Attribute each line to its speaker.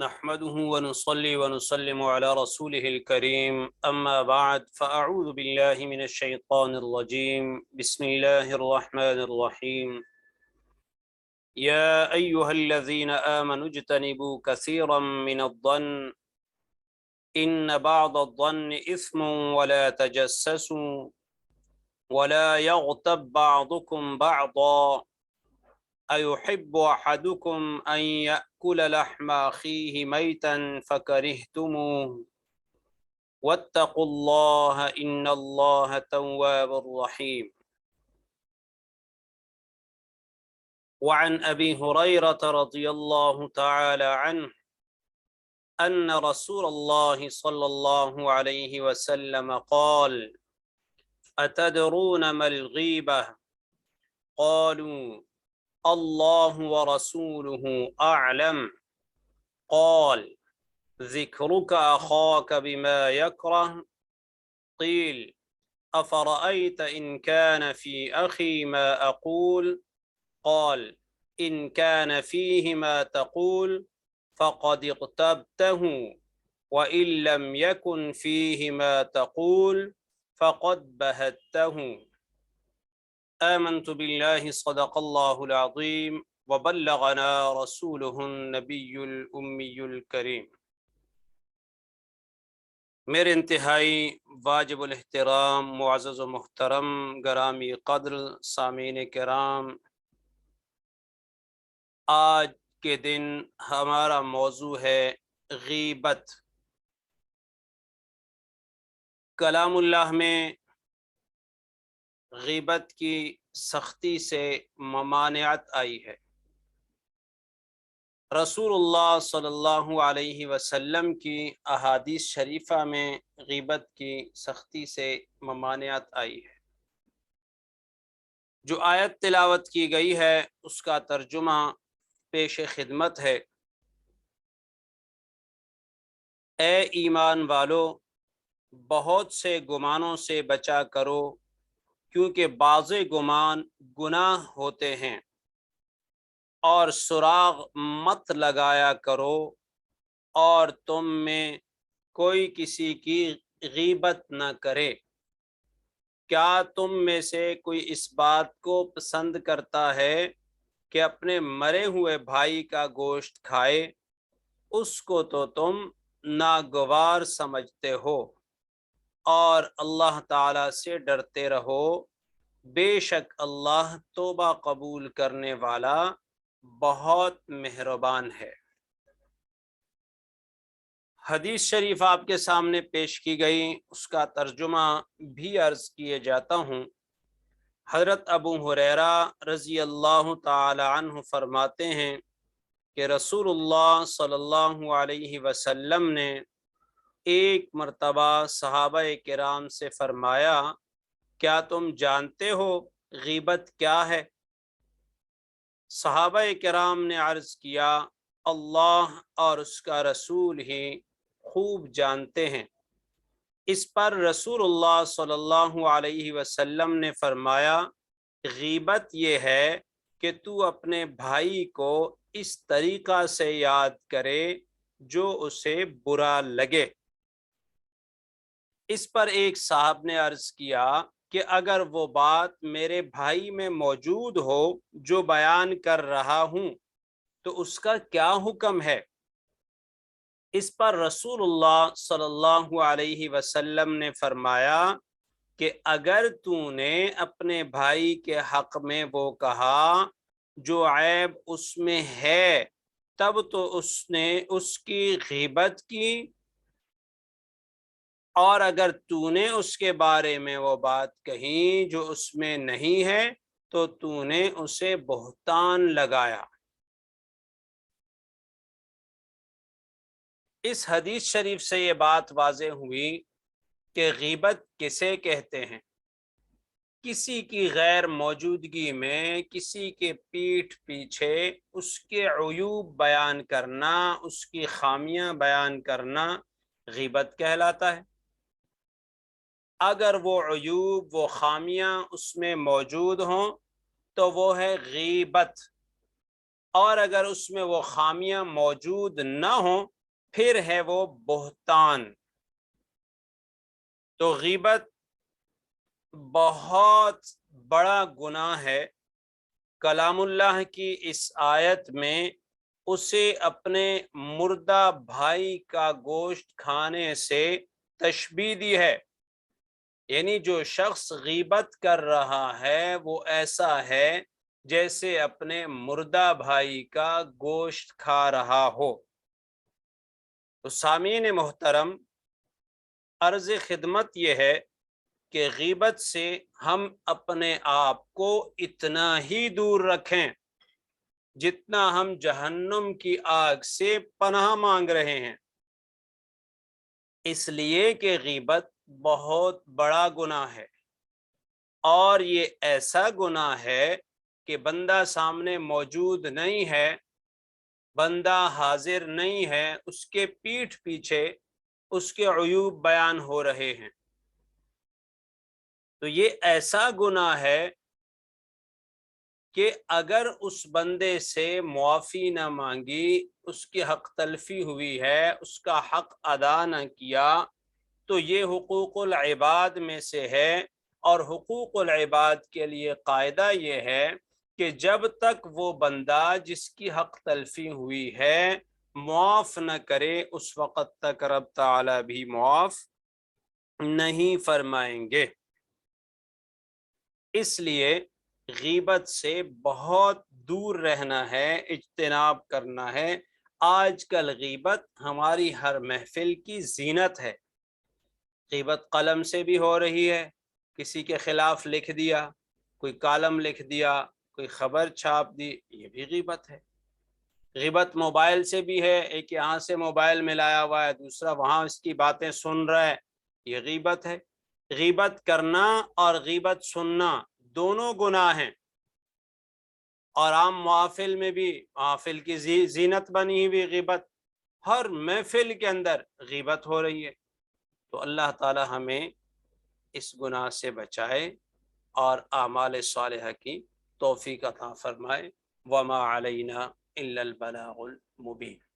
Speaker 1: نحمده ونصلي ونسلم على رسوله الكريم أما بعد فأعوذ بالله من الشيطان الرجيم بسم الله الرحمن الرحيم يا أيها الذين آمنوا اجتنبوا كثيرا من الظن إن بعض الظن إثم ولا تجسسوا ولا يغتب بعضكم بعضا أيحب أحدكم أن يأتي يأكل لحم أخيه ميتا فكرهتموه واتقوا الله إن الله تواب رحيم وعن أبي هريرة رضي الله تعالى عنه أن رسول الله صلى الله عليه وسلم قال أتدرون ما الغيبة؟ قالوا الله ورسوله أعلم قال ذكرك أخاك بما يكره قيل أفرأيت إن كان في أخي ما أقول قال إن كان فيه ما تقول فقد اغتبته وإن لم يكن فيه ما تقول فقد بهته آمنت بالله صدق الله العظيم وبلغنا رسوله النبي الأمي الكريم میرے انتہائی واجب الاحترام معزز و محترم گرامی قدر سامعین کرام آج کے دن ہمارا موضوع ہے غیبت کلام اللہ میں غیبت کی سختی سے ممانعت آئی ہے رسول اللہ صلی اللہ علیہ وسلم کی احادیث شریفہ میں غیبت کی سختی سے ممانعت آئی ہے جو آیت تلاوت کی گئی ہے اس کا ترجمہ پیش خدمت ہے اے ایمان والو بہت سے گمانوں سے بچا کرو کیونکہ باز گمان گناہ ہوتے ہیں اور سراغ مت لگایا کرو اور تم میں کوئی کسی کی غیبت نہ کرے کیا تم میں سے کوئی اس بات کو پسند کرتا ہے کہ اپنے مرے ہوئے بھائی کا گوشت کھائے اس کو تو تم ناگوار سمجھتے ہو اور اللہ تعالی سے ڈرتے رہو بے شک اللہ توبہ قبول کرنے والا بہت مہربان ہے حدیث شریف آپ کے سامنے پیش کی گئی اس کا ترجمہ بھی عرض کیے جاتا ہوں حضرت ابو حریرا رضی اللہ تعالی عنہ فرماتے ہیں کہ رسول اللہ صلی اللہ علیہ وسلم نے ایک مرتبہ صحابہ کرام سے فرمایا کیا تم جانتے ہو غیبت کیا ہے صحابہ کرام نے عرض کیا اللہ اور اس کا رسول ہی خوب جانتے ہیں اس پر رسول اللہ صلی اللہ علیہ وسلم نے فرمایا غیبت یہ ہے کہ تو اپنے بھائی کو اس طریقہ سے یاد کرے جو اسے برا لگے اس پر ایک صاحب نے عرض کیا کہ اگر وہ بات میرے بھائی میں موجود ہو جو بیان کر رہا ہوں تو اس کا کیا حکم ہے اس پر رسول اللہ صلی اللہ علیہ وسلم نے فرمایا کہ اگر تو نے اپنے بھائی کے حق میں وہ کہا جو عیب اس میں ہے تب تو اس نے اس کی غیبت کی اور اگر تو نے اس کے بارے میں وہ بات کہیں جو اس میں نہیں ہے تو تو نے اسے بہتان لگایا اس حدیث شریف سے یہ بات واضح ہوئی کہ غیبت کسے کہتے ہیں کسی کی غیر موجودگی میں کسی کے پیٹھ پیچھے اس کے عیوب بیان کرنا اس کی خامیاں بیان کرنا غیبت کہلاتا ہے اگر وہ عیوب وہ خامیاں اس میں موجود ہوں تو وہ ہے غیبت اور اگر اس میں وہ خامیاں موجود نہ ہوں پھر ہے وہ بہتان تو غیبت بہت بڑا گناہ ہے کلام اللہ کی اس آیت میں اسے اپنے مردہ بھائی کا گوشت کھانے سے تشبیح دی ہے یعنی جو شخص غیبت کر رہا ہے وہ ایسا ہے جیسے اپنے مردہ بھائی کا گوشت کھا رہا ہو تو سامعین محترم عرض خدمت یہ ہے کہ غیبت سے ہم اپنے آپ کو اتنا ہی دور رکھیں جتنا ہم جہنم کی آگ سے پناہ مانگ رہے ہیں اس لیے کہ غیبت بہت بڑا گناہ ہے اور یہ ایسا گناہ ہے کہ بندہ سامنے موجود نہیں ہے بندہ حاضر نہیں ہے اس کے پیٹھ پیچھے اس کے عیوب بیان ہو رہے ہیں تو یہ ایسا گناہ ہے کہ اگر اس بندے سے معافی نہ مانگی اس کی حق تلفی ہوئی ہے اس کا حق ادا نہ کیا تو یہ حقوق العباد میں سے ہے اور حقوق العباد کے لیے قاعدہ یہ ہے کہ جب تک وہ بندہ جس کی حق تلفی ہوئی ہے معاف نہ کرے اس وقت تک رب تعالی بھی معاف نہیں فرمائیں گے اس لیے غیبت سے بہت دور رہنا ہے اجتناب کرنا ہے آج کل غیبت ہماری ہر محفل کی زینت ہے غیبت قلم سے بھی ہو رہی ہے کسی کے خلاف لکھ دیا کوئی کالم لکھ دیا کوئی خبر چھاپ دی یہ بھی غیبت ہے غیبت موبائل سے بھی ہے ایک یہاں سے موبائل میں لایا ہوا ہے دوسرا وہاں اس کی باتیں سن رہا ہے یہ غیبت ہے غیبت کرنا اور غیبت سننا دونوں گناہ ہیں اور عام محافل میں بھی محافل کی زینت بنی ہوئی غیبت ہر محفل کے اندر غیبت ہو رہی ہے تو اللہ تعالی ہمیں اس گناہ سے بچائے اور اعمال صالحہ کی توفیق عطا فرمائے وما علینا الا البلاغ المبین